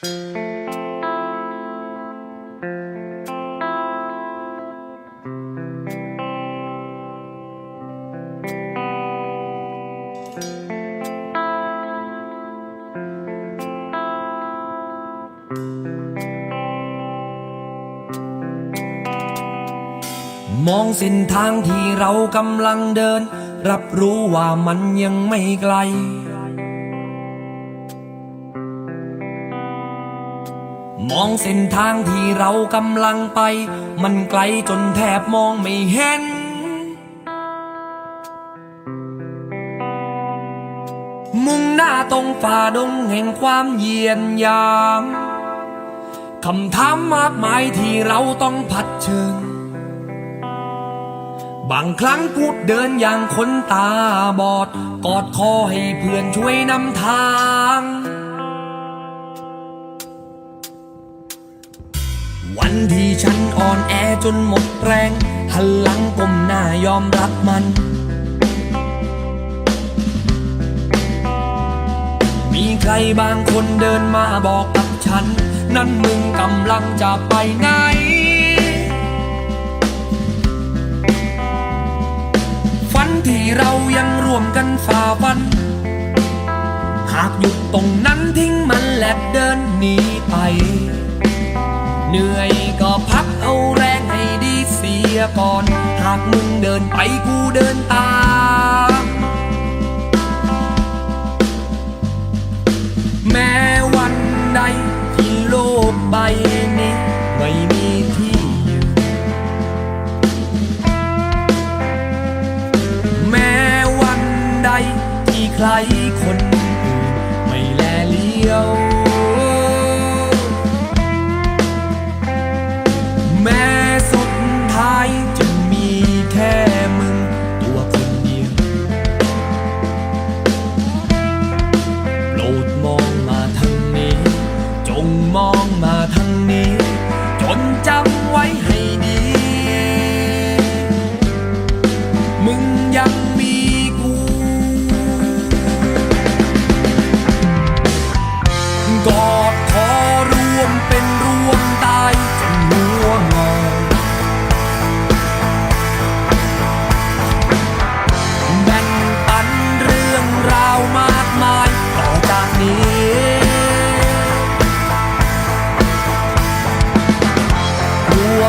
มองเส้นทางที่เรากำลังเดิน รับรู้ว่ามันยังไม่ไกล มองเส้นทางที่เรากำลังไป มันไกลจนแทบมองไม่เห็น มุ่งหน้าตรงฝ่าดงแห่งความเยียนยามคำถามมากมายที่เราต้องผัดเชิญ บางครั้งพูดเดินอย่างคนตาบอด กอดคอให้เพื่อนช่วยนำทาง จนหมดแรง หันหลังก้มหน้ายอมรับมัน มีใครบางคนเดินมาบอกกับฉัน นั่นมึงกำลังจะไปไหน ฝันที่เรายังร่วมกันฝ่าฟัน หากหยุดตรงนั้นทิ้งมันและเดินหนีไป เหนื่อย ยก่อน หากมึงเดินไปกูเดินตามแม้วันใดที่โลกใบนี้ ไม่มีที่อยืนแม้วันใดที่ใครค ว้ให้ดี มึงยังมีกู ก่อน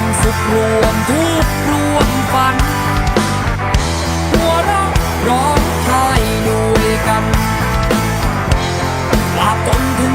มสุขรวมทุกข์รวมฝัน หัวเราะร้องไห้ด้วยกันลาบจนถึง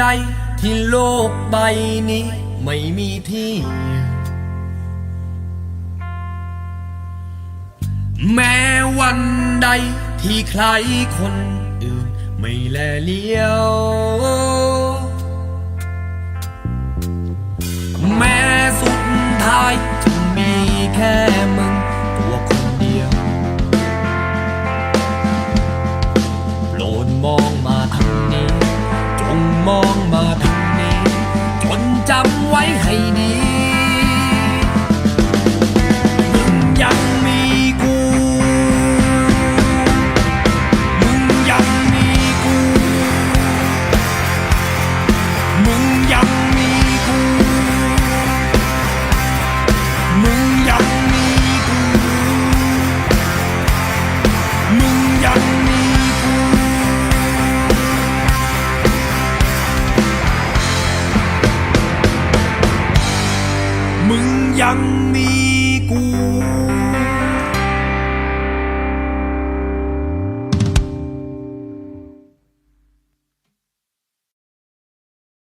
ใดที่โลกใบนี้ไม่มีที่ แม้วันใดที่ใครคนอื่นไม่แลเลี้ยว แม้สุดท้ายจะมีแค่มึงตัวคนเดียว โปรดมอง มองมาทางนี้ จนจำไว้ให้